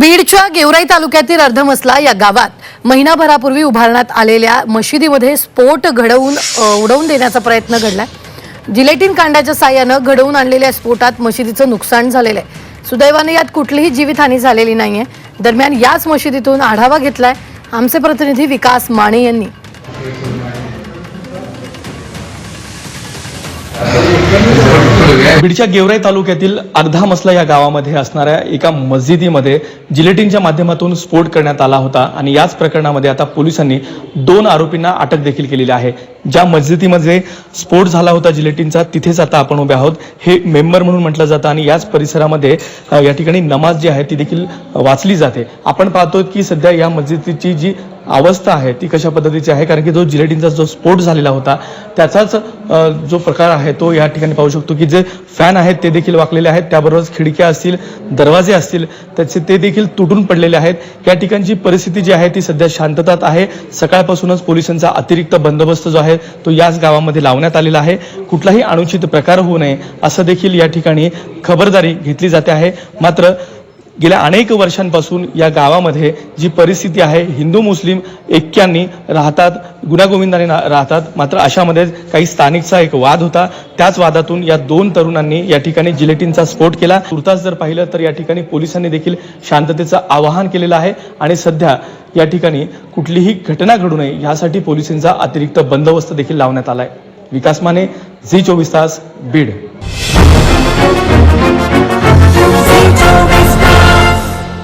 बीडच्या गेवराई तालुक्यातील अर्धमसला या गावात महिनाभरापूर्वी उभारण्यात आलेल्या मशिदीमध्ये स्फोट घडवून उडवून देण्याचा प्रयत्न घडलाय जिलेटिन कांड्याच्या साह्यानं घडवून आणलेल्या स्फोटात मशिदीचं नुकसान झालेलं आहे. सुदैवाने यात कुठलीही जीवितहानी झालेली नाहीये. दरम्यान याच मशिदीतून आढावा घेतलाय आमचे प्रतिनिधी विकास माने यांनी. बीडच्या गेवराई तालुक्यातील अर्धा मसला या गावामध्ये असणाऱ्या एका मस्जिदीमध्ये जिलेटिनच्या माध्यमातून स्फोट करण्यात आला होता आणि याच प्रकरणामध्ये आता पोलिसांनी दोन आरोपींना अटक देखील केलेली आहे. ज्या मस्जिदीमध्ये स्फोट झाला होता जिलेटिनचा तिथेच आता आपण उभे आहोत. हे मेंबर म्हणून म्हटलं जातं आणि याच परिसरामध्ये या ठिकाणी नमाज जी आहे ती देखील वाचली जाते. आपण पाहतो की सध्या या मस्जिदीची जी अवस्था आहे ती कशा पद्धतीची आहे? कारण की जो जिलेटिनचा जो स्फोट झालेला होता त्याचाच जो प्रकार आहे तो या ठिकाणी पाहू शकतो की जे फॅन आहेत ते देखील वाकलेले आहेत. त्याबरोबरच खिडक्या असतील दरवाजे असतील त्याचे ते देखील तुटून पडलेले आहेत. या ठिकाणची परिस्थिती जी आहे ती सध्या शांततात आहे. सकाळपासूनच पोलिसांचा अतिरिक्त बंदोबस्त जो आहे तो याच गावामध्ये लावण्यात आलेला आहे. कुठलाही अनुचित प्रकार होऊ नये असं देखील या ठिकाणी खबरदारी घेतली जाते आहे. मात्र गेल्या अनेक वर्षांपासून या गावामध्ये जी परिस्थिती आहे हिंदू मुस्लिम ऐक्यांनी राहतात गुणागोविंदाने राहतात मात्र अशामध्ये काही स्थानिकचा एक वाद होता. त्याच वादातून या दोन तरुणांनी या ठिकाणी जिलेटिनचा स्फोट केला. तुर्तास जर पाहिलं तर या ठिकाणी पोलिसांनी देखील शांततेचं आवाहन केलेलं आहे आणि सध्या या ठिकाणी कुठलीही घटना घडू नये यासाठी पोलिसांचा अतिरिक्त बंदोबस्त देखील लावण्यात आलाय. विकास माने झी चोवीस तास बीड.